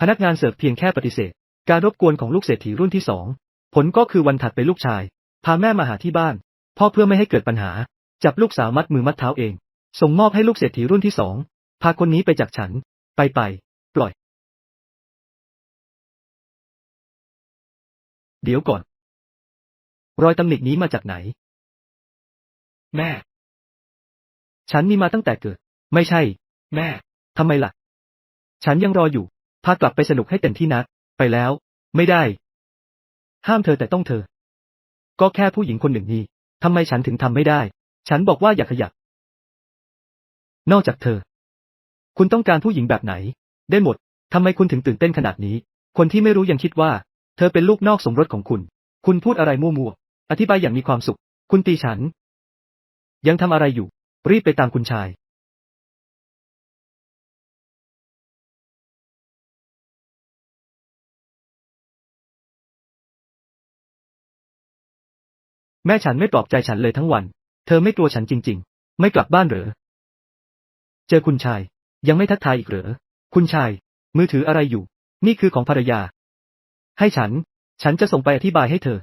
พนักงานเสิร์ฟเพียงแค่ปฏิเสธ การรบกวนของลูกเศรษฐีรุ่นที่สองผลก็คือวันถัดไปลูกชาย พาแม่มาหาที่บ้าน พ่อเพื่อไม่ให้เกิดปัญหา จับลูกสาวมัดมือมัดเท้าเอง ส่งมอบให้ลูกเศรษฐีรุ่นที่สองพาคนนี้ไปจากฉัน ไปไป ปล่อย เดี๋ยวก่อน รอยตำหนินี้มาจากไหน แม่ ฉันมีมาตั้งแต่เกิด ไม่ใช่ แม่ทำไมล่ะ ฉันยังรออยู่ พากลับไปสนุกให้เต็มที่นะไปแล้ว ไม่ได้ ห้ามเธอแต่ต้องเธอ ก็แค่ผู้หญิงคนหนึ่งนี่ทำไมฉันถึงทำไม่ได้ ฉันบอกว่าอย่าขยับ นอกจากเธอ คุณต้องการผู้หญิงแบบไหน ได้หมดทำไมคุณถึงตื่นเต้นขนาดนี้ คนที่ไม่รู้ยังคิดว่า เธอเป็นลูกนอกสมรสของคุณ คุณพูดอะไรมั่วๆ อธิบายอย่างมีความสุข คุณตีฉัน ยังทำอะไรอยู่ รีบไปตามคุณชาย แม่ฉันไม่ปลอบใจฉันเลยทั้งวัน เธอไม่กลัวฉันจริง ๆ ไม่กลับบ้านเหรอ เจอคุณชาย ยังไม่ทักทายอีกเหรอ คุณชาย มือถืออะไรอยู่ นี่คือของภรรยา ให้ฉัน ฉันจะส่งไปอธิบายให้เธอ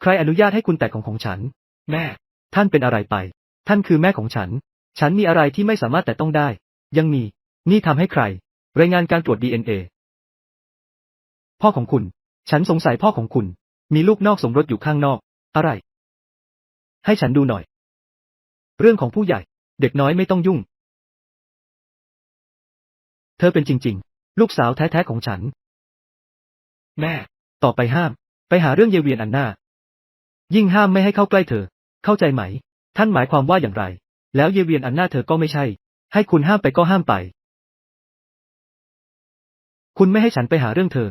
ใครอนุญาตให้คุณแตะของของฉัน แม่ ท่านเป็นอะไรไป ท่านคือแม่ของฉัน ฉันมีอะไรที่ไม่สามารถแตะต้องได้ ยังมี นี่ทำให้ใคร รายงานการตรวจ DNA พ่อของคุณ ฉันสงสัยพ่อของคุณ มีลูกนอกสมรสอยู่ข้างนอก อะไร ให้ฉันดูหน่อย เรื่องของผู้ใหญ่ เด็กน้อยไม่ต้องยุ่ง เธอเป็นจริง ๆ ลูกสาวแท้ ๆ ของฉัน แม่ ต่อไปห้าม ไปหาเรื่องเยเวียนอันหน้า ยิ่งห้ามไม่ให้เข้าใกล้เธอ เข้าใจไหม ท่านหมายความว่าอย่างไร แล้วเยเวียนอันหน้าเธอก็ไม่ใช่ ให้คุณห้ามไปก็ห้ามไป คุณไม่ให้ฉันไปหาเรื่องเธอ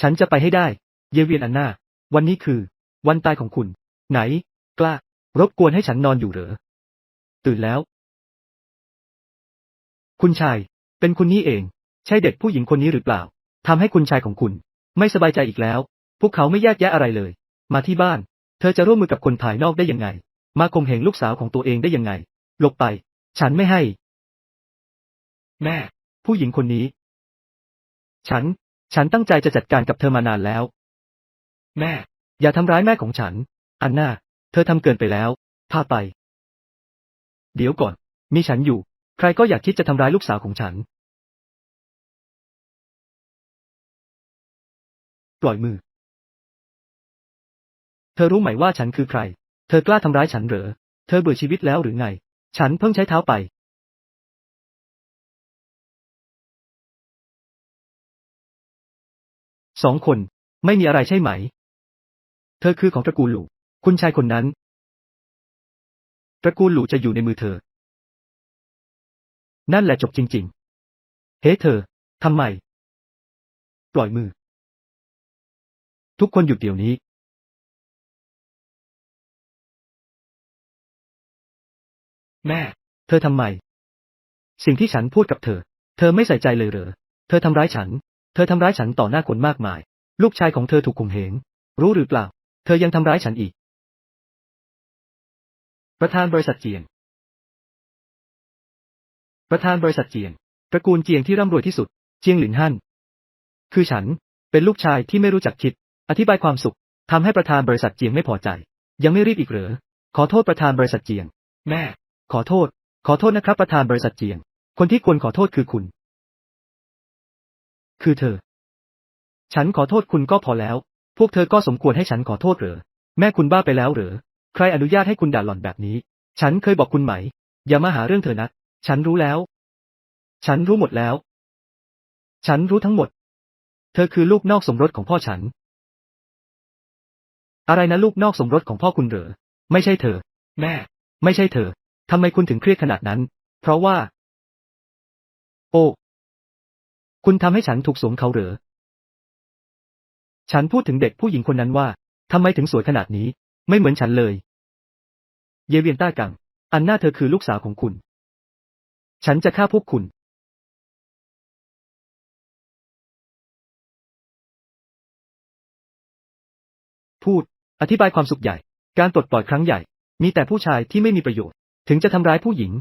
ฉันจะไปให้ได้ เยเวียนอันนาวันนี้คือ วันตายของคุณ ไหน กล้า รบกวนให้ฉันนอนอยู่เหรอ ตื่นแล้ว คุณชาย เป็นคุณนี่เอง ใช่เด็กผู้หญิงคนนี้หรือเปล่าทำให้คุณชายของคุณ ไม่สบายใจอีกแล้ว พวกเขาไม่แยกแยะอะไรเลย มาที่บ้าน เธอจะร่วมมือกับคนภายนอกได้ยังไง มาข่มเหงลูกสาวของตัวเองได้ยังไง หลบไป ฉันไม่ให้ แม่ ผู้หญิงคนนี้ ฉัน ฉันตั้งใจจะจัดการกับเธอมานานแล้ว แม่ อย่าทำร้ายแม่ของฉัน อันน่า เธอทำเกินไปแล้ว พาไป เดี๋ยวก่อน มีฉันอยู่ ใครก็อยากคิดจะทำร้ายลูกสาวของฉัน ปล่อยมือ เธอรู้ไหมว่าฉันคือใคร เธอกล้าทำร้ายฉันเหรอ เธอเบื่อชีวิตแล้วหรือไง ฉันเพิ่งใช้เท้าไป สองคน ไม่มีอะไรใช่ไหม ธอคือของตระกูลหลู่ คุณชายคนนั้น ตระกูลหลู่จะอยู่ในมือเธอ นั่นแหละจบจริง ๆ เฮ้เธอ ทำไม ปล่อยมือ ทุกคนหยุดเดี๋ยวนี้ แม่ เธอทำไม สิ่งที่ฉันพูดกับเธอ เธอไม่ใส่ใจเลยเหรอ เธอทำร้ายฉัน เธอทำร้ายฉันต่อหน้าคนมากมาย ลูกชายของเธอถูกข่มเหงรู้หรือเปล่า เธอยังทำร้ายฉันอีก ประธานบริษัทเจียงประธานบริษัทเจียงตระกูลเจียงที่ร่ำรวยที่สุด เจียงหลินฮั่น คือฉัน เป็นลูกชายที่ไม่รู้จักคิด อธิบายความสุข ทำให้ประธานบริษัทเจียงไม่พอใจ ยังไม่รีบอีกเหรอ ขอโทษประธานบริษัทเจียง แม่ ขอโทษ ขอโทษนะครับประธานบริษัทเจียง คนที่ควรขอโทษคือคุณ คือเธอ ฉันขอโทษคุณก็พอแล้ว พวกเธอก็สมควรให้ฉันขอโทษเหรอ แม่คุณบ้าไปแล้วเหรอ ใครอนุญาตให้คุณด่าหล่อนแบบนี้ ฉันเคยบอกคุณไหม อย่ามาหาเรื่องเธอนะ ฉันรู้แล้ว ฉันรู้หมดแล้ว ฉันรู้ทั้งหมด เธอคือลูกนอกสมรสของพ่อฉัน อะไรนะลูกนอกสมรสของพ่อคุณเหรอ ไม่ใช่เธอ แม่ ไม่ใช่เธอ ทำไมคุณถึงเครียดขนาดนั้น เพราะว่า โอ้ คุณทำให้ฉันถูกสวมเขาเหรอ ฉันพูดถึงเด็กผู้หญิงคนนั้นว่าทำไมถึงสวยขนาดนี้ ไม่เหมือนฉันเลย เยเวียนต้ากัง อันน่าเธอคือลูกสาวของคุณ ฉันจะฆ่าพวกคุณ พูด อธิบายความสุขใหญ่ การปลดปล่อยครั้งใหญ่ มีแต่ผู้ชายที่ไม่มีประโยชน์ ถึงจะทำร้ายผู้หญิง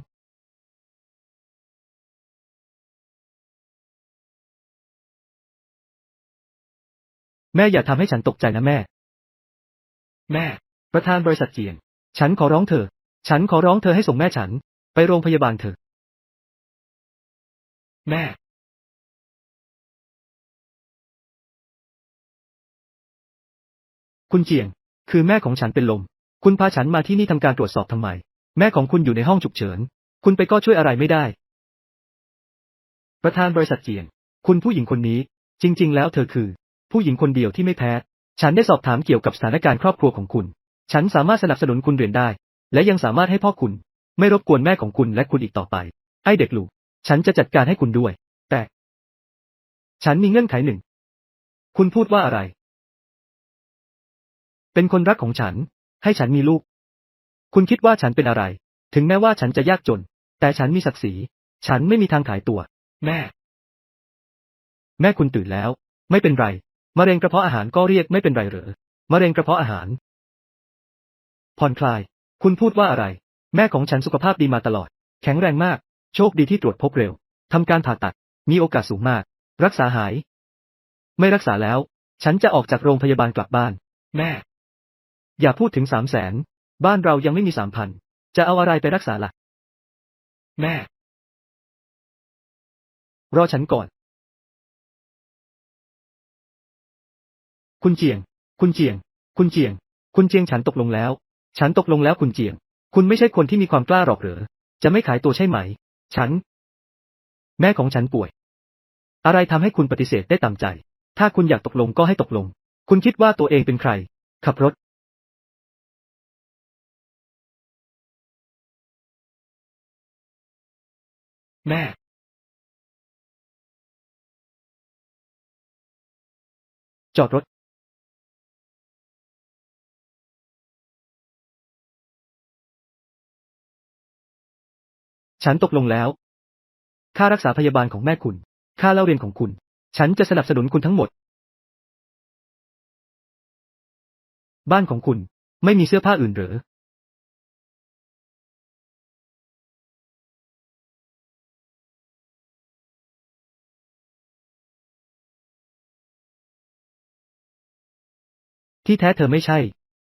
แม่อย่าทำให้ฉันตกใจนะแม่ แม่ ประธานบริษัทเจียงฉันขอร้องเธอ ฉันขอร้องเธอให้ส่งแม่ฉัน ไปโรงพยาบาลเถอะ แม่ คุณเจียง คือแม่ของฉันเป็นลม คุณพาฉันมาที่นี่ทำการตรวจสอบทำไม แม่ของคุณอยู่ในห้องฉุกเฉิน คุณไปก็ช่วยอะไรไม่ได้ ประธานบริษัทเจียงคุณผู้หญิงคนนี้ จริง ๆ แล้วเธอคือ ผู้หญิงคนเดียวที่ไม่แพ้ ฉันได้สอบถามเกี่ยวกับสถานการณ์ครอบครัวของคุณ ฉันสามารถสนับสนุนคุณเรียนได้ และยังสามารถให้พ่อคุณ ไม่รบกวนแม่ของคุณและคุณอีกต่อไป ไอ้เด็กลูก ฉันจะจัดการให้คุณด้วย แต่ ฉันมีเงื่อนไขหนึ่ง คุณพูดว่าอะไร เป็นคนรักของฉัน ให้ฉันมีลูก คุณคิดว่าฉันเป็นอะไร ถึงแม้ว่าฉันจะยากจน แต่ฉันมีศักดิ์ศรี ฉันไม่มีทางขายตัว แม่ แม่คุณตื่นแล้ว ไม่เป็นไร มะเร็งกระเพาะอาหารก็เรียกไม่เป็นไรเหรอมะเร็งกระเพาะอาหาร ผ่อนคลาย คุณพูดว่าอะไร แม่ของฉันสุขภาพดีมาตลอด แข็งแรงมาก โชคดีที่ตรวจพบเร็วทำการผ่าตัด มีโอกาสสูงมาก รักษาหาย ไม่รักษาแล้ว ฉันจะออกจากโรงพยาบาลกลับบ้าน แม่ อย่าพูดถึงสามแสน บ้านเรายังไม่มีสามพัน จะเอาอะไรไปรักษาล่ะ แม่ รอฉันก่อน คุณเจียง คุณเจียง คุณเจียง คุณเจียงฉันตกลงแล้ว ฉันตกลงแล้วคุณเจียง คุณไม่ใช่คนที่มีความกล้าหรอกเหรอจะไม่ขายตัวใช่ไหม ฉัน แม่ของฉันป่วย อะไรทำให้คุณปฏิเสธได้ตามใจ ถ้าคุณอยากตกลงก็ให้ตกลง คุณคิดว่าตัวเองเป็นใคร ขับรถ แม่จอดรถ ฉันตกลงแล้ว ค่ารักษาพยาบาลของแม่คุณ ค่าเล่าเรียนของคุณ ฉันจะสนับสนุนคุณทั้งหมด บ้านของคุณ ไม่มีเสื้อผ้าอื่นหรือ ที่แท้เธอไม่ใช่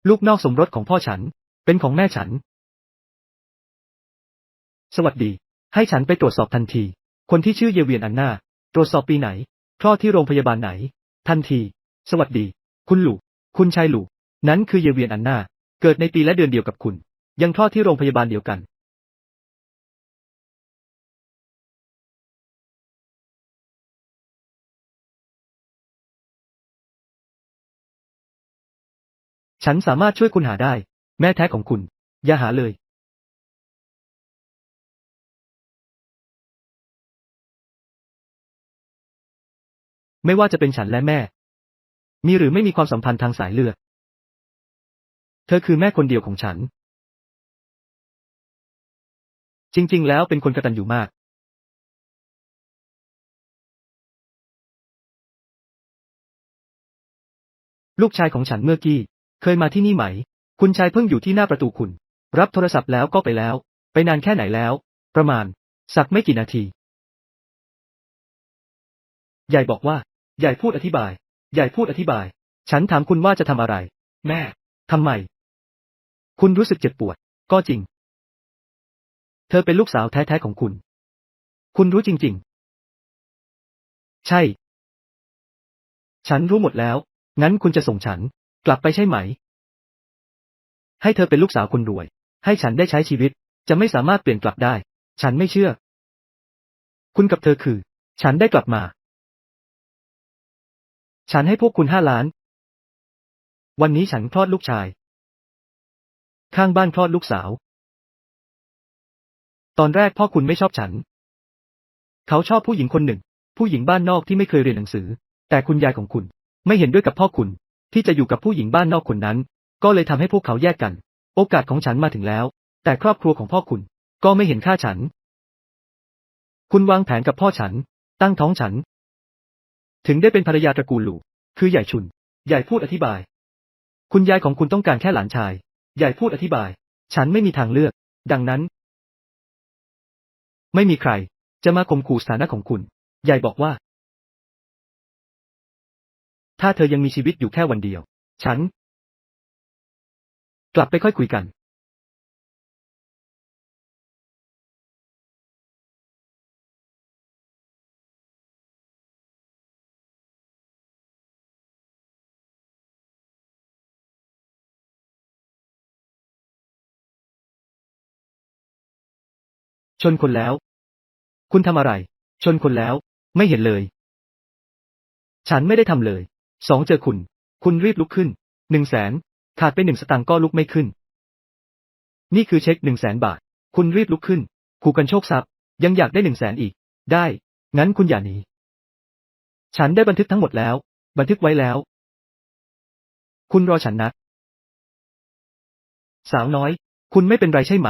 ลูกนอกสมรสของพ่อฉัน เป็นของแม่ฉัน สวัสดี ให้ฉันไปตรวจสอบทันที คนที่ชื่อเยเวียนอันนาตรวจสอบปีไหน คลอดที่โรงพยาบาลไหน ทันที สวัสดี คุณหลูคุณชายหลูนั้นคือเยเวียนอันนาเกิดในปีและเดือนเดียวกับคุณ ยังคลอดที่โรงพยาบาลเดียวกัน ฉันสามารถช่วยคุณหาได้ แม่แท้ของคุณ อย่าหาเลย ไม่ว่าจะเป็นฉันและแม่ มีหรือไม่มีความสัมพันธ์ทางสายเลือด เธอคือแม่คนเดียวของฉัน จริง ๆ แล้วเป็นคนกตัญญูมาก ลูกชายของฉันเมื่อกี้ เคยมาที่นี่ไหม คุณชายเพิ่งอยู่ที่หน้าประตูคุณ รับโทรศัพท์แล้วก็ไปแล้ว ไปนานแค่ไหนแล้ว ประมาณ สักไม่กี่นาทีใหญ่บอกว่า ใหญ่พูดอธิบาย ใหญ่พูดอธิบาย ฉันถามคุณว่าจะทำอะไร แม่ทำไม คุณรู้สึกเจ็บปวด ก็จริง เธอเป็นลูกสาวแท้ๆของคุณ คุณรู้จริง ๆ ใช่ ฉันรู้หมดแล้ว งั้นคุณจะส่งฉัน กลับไปใช่ไหม ให้เธอเป็นลูกสาวคนรวย ให้ฉันได้ใช้ชีวิต จะไม่สามารถเปลี่ยนกลับได้ ฉันไม่เชื่อ คุณกับเธอคือ ฉันได้กลับมา ฉันให้พวกคุณห้าล้าน วันนี้ฉันคลอดลูกชาย ข้างบ้านคลอดลูกสาว ตอนแรกพ่อคุณไม่ชอบฉัน เขาชอบผู้หญิงคนหนึ่ง ผู้หญิงบ้านนอกที่ไม่เคยเรียนหนังสือ แต่คุณยายของคุณไม่เห็นด้วยกับพ่อคุณ ที่จะอยู่กับผู้หญิงบ้านนอกคนนั้น ก็เลยทำให้พวกเขาแยกกัน โอกาสของฉันมาถึงแล้ว แต่ครอบครัวของพ่อคุณก็ไม่เห็นค่าฉัน คุณวางแผนกับพ่อฉัน ตั้งท้องฉัน ถึงได้เป็นภรรยาตระกูลหลู่ คือใหญ่ชุน ใหญ่พูดอธิบาย คุณยายของคุณต้องการแค่หลานชาย ใหญ่พูดอธิบาย ฉันไม่มีทางเลือก ดังนั้น ไม่มีใคร จะมาข่มขู่สถานะของคุณ ใหญ่บอกว่า ถ้าเธอยังมีชีวิตอยู่แค่วันเดียว ฉัน กลับไปค่อยคุยกัน ชนคนแล้ว คุณทำอะไร ชนคนแล้ว ไม่เห็นเลย ฉันไม่ได้ทำเลย สองเจอคุณ คุณรีบลุกขึ้น หนึ่งแสน ขาดไปหนึ่งสตางค์ก็ลุกไม่ขึ้น นี่คือเช็คหนึ่งแสนบาท คุณรีบลุกขึ้น ขู่กันโชคทรัพย์ ยังอยากได้หนึ่งแสนอีก ได้ งั้นคุณอย่าหนี ฉันได้บันทึกทั้งหมดแล้ว บันทึกไว้แล้ว คุณรอฉันนะสาวน้อย คุณไม่เป็นไรใช่ไหม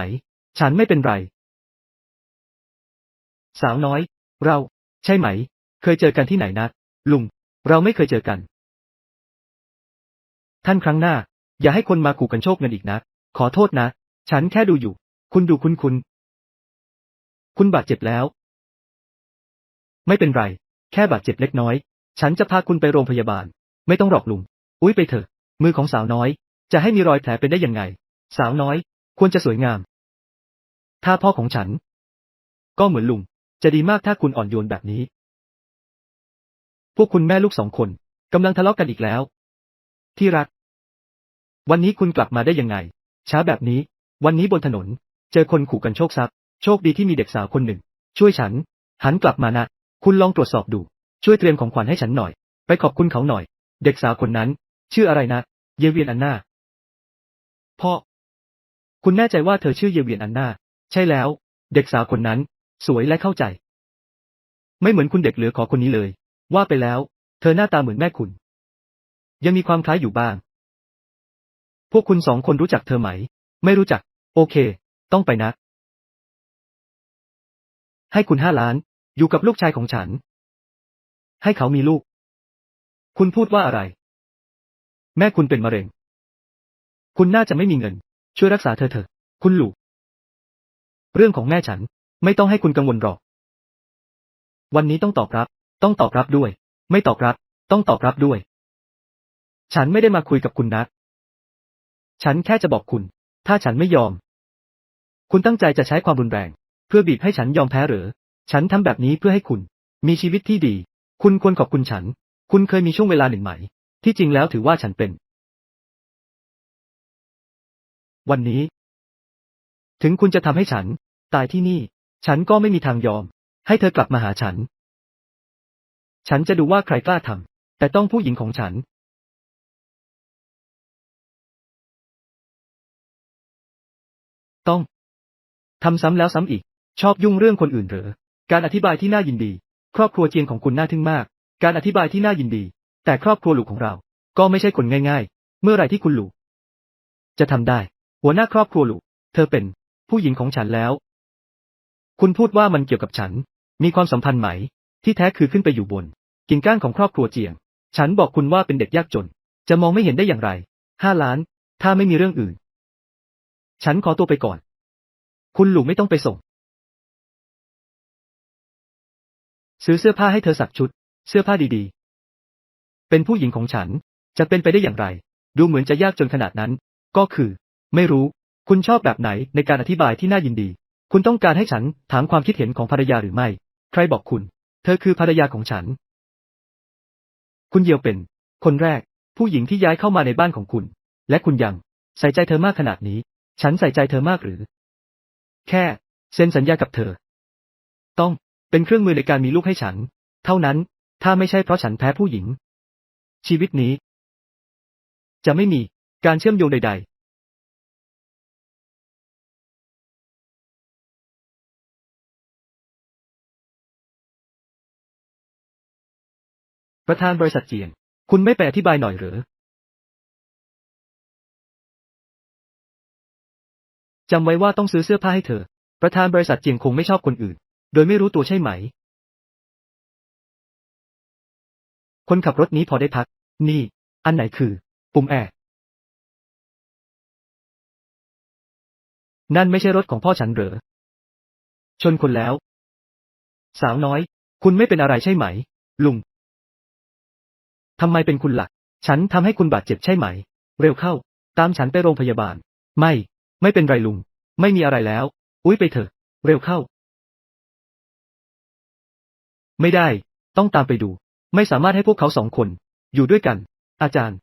ฉันไม่เป็นไร สาวน้อย เรา ใช่ไหม เคยเจอกันที่ไหนนะลุง เราไม่เคยเจอกัน ท่านครั้งหน้า อย่าให้คนมาขู่กันโชคเงินอีกนะ ขอโทษนะ ฉันแค่ดูอยู่ คุณดูคุณคุณ คุณบาดเจ็บแล้ว ไม่เป็นไร แค่บาดเจ็บเล็กน้อย ฉันจะพาคุณไปโรงพยาบาล ไม่ต้องหรอกลุง อุ้ยไปเถอะ มือของสาวน้อย จะให้มีรอยแผลเป็นได้ยังไง สาวน้อย ควรจะสวยงาม ถ้าพ่อของฉัน ก็เหมือนลุง จะดีมากถ้าคุณอ่อนโยนแบบนี้ พวกคุณแม่ลูกสองคนกำลังทะเลาะกันอีกแล้ว ที่รัก วันนี้คุณกลับมาได้ยังไง ช้าแบบนี้ วันนี้บนถนน เจอคนขู่กันโชคทรัพย์ โชคดีที่มีเด็กสาวคนหนึ่ง ช่วยฉัน หันกลับมานะ คุณลองตรวจสอบดู ช่วยเตรียมของขวัญให้ฉันหน่อย ไปขอบคุณเขาหน่อย เด็กสาวคนนั้น ชื่ออะไรนะ เยเวียนอันนาพ่อ คุณแน่ใจว่าเธอชื่อเยเวียนอันนา ใช่แล้ว เด็กสาวคนนั้น สวยและเข้าใจ ไม่เหมือนคุณเด็กเหลือขอคนนี้เลย ว่าไปแล้ว เธอหน้าตาเหมือนแม่คุณ ยังมีความคล้ายอยู่บ้าง พวกคุณสองคนรู้จักเธอไหม ไม่รู้จัก โอเค ต้องไปนะ ให้คุณห้าล้าน อยู่กับลูกชายของฉัน ให้เขามีลูก คุณพูดว่าอะไร แม่คุณเป็นมะเร็ง คุณน่าจะไม่มีเงิน ช่วยรักษาเธอเถอะ คุณหลูเรื่องของแม่ฉัน ไม่ต้องให้คุณกังวลหรอก วันนี้ต้องตอบรับ ต้องตอบรับด้วย ไม่ตอบรับ ต้องตอบรับด้วย ฉันไม่ได้มาคุยกับคุณนะ ฉันแค่จะบอกคุณ ถ้าฉันไม่ยอม คุณตั้งใจจะใช้ความรุนแรง เพื่อบีบให้ฉันยอมแพ้หรือ ฉันทำแบบนี้เพื่อให้คุณ มีชีวิตที่ดี คุณควรขอบคุณฉัน คุณเคยมีช่วงเวลาหนึ่งไหม ที่จริงแล้วถือว่าฉันเป็น วันนี้ ถึงคุณจะทำให้ฉัน ตายที่นี่ ฉันก็ไม่มีทางยอม ให้เธอกลับมาหาฉัน ฉันจะดูว่าใครกล้าทำแต่ต้องผู้หญิงของฉัน ต้องทำซ้ำแล้วซ้ำอีก ชอบยุ่งเรื่องคนอื่นเหรอ การอธิบายที่น่ายินดี ครอบครัวเจียงของคุณน่าทึ่งมาก การอธิบายที่น่ายินดี แต่ครอบครัวหลูกของเรา ก็ไม่ใช่คนง่าย ๆ เมื่อไรที่คุณหลูกจะทำได้ หัวหน้าครอบครัวหลูกเธอเป็นผู้หญิงของฉันแล้ว คุณพูดว่ามันเกี่ยวกับฉัน มีความสัมพันธ์ไหม ที่แท้คือขึ้นไปอยู่บน กิ่งก้านของครอบครัวเจียง ฉันบอกคุณว่าเป็นเด็กยากจน จะมองไม่เห็นได้อย่างไร ห้าล้าน ถ้าไม่มีเรื่องอื่น ฉันขอตัวไปก่อน คุณหลูไม่ต้องไปส่ง ซื้อเสื้อผ้าให้เธอสักชุด เสื้อผ้าดีๆ เป็นผู้หญิงของฉัน จะเป็นไปได้อย่างไร ดูเหมือนจะยากจนขนาดนั้น ก็คือ ไม่รู้ คุณชอบแบบไหนในการอธิบายที่น่ายินดี คุณต้องการให้ฉันถามความคิดเห็นของภรรยาหรือไม่ ใครบอกคุณ เธอคือภรรยาของฉัน คุณเยียวเป็น คนแรก ผู้หญิงที่ย้ายเข้ามาในบ้านของคุณ และคุณยัง ใส่ใจเธอมากขนาดนี้ ฉันใส่ใจเธอมากหรือ แค่ เซ็นสัญญากับเธอ ต้องเป็นเครื่องมือในการมีลูกให้ฉัน เท่านั้น ถ้าไม่ใช่เพราะฉันแพ้ผู้หญิง ชีวิตนี้ จะไม่มีการเชื่อมโยงใด ประธานบริษัทเจียงคุณไม่ไปอธิบายหน่อยหรือ จำไว้ว่าต้องซื้อเสื้อผ้าให้เธอ ประธานบริษัทเจียงคงไม่ชอบคนอื่น โดยไม่รู้ตัวใช่ไหม คนขับรถนี้พอได้พัก นี่ อันไหนคือ ปุ่มแอร์นั่นไม่ใช่รถของพ่อฉันเหรอ ชนคนแล้ว สาวน้อย คุณไม่เป็นอะไรใช่ไหม ลุง ทำไมเป็นคุณละ่ะฉันทำให้คุณบาดเจ็บใช่ไหม เร็วเข้า ตามฉันไปโรงพยาบาล ไม่ ไม่เป็นไรลุง ไม่มีอะไรแล้ว อุ้ยไปเถอะ เร็วเข้า ไม่ได้ ต้องตามไปดู ไม่สามารถให้พวกเขาสองคน อยู่ด้วยกัน อาจารย์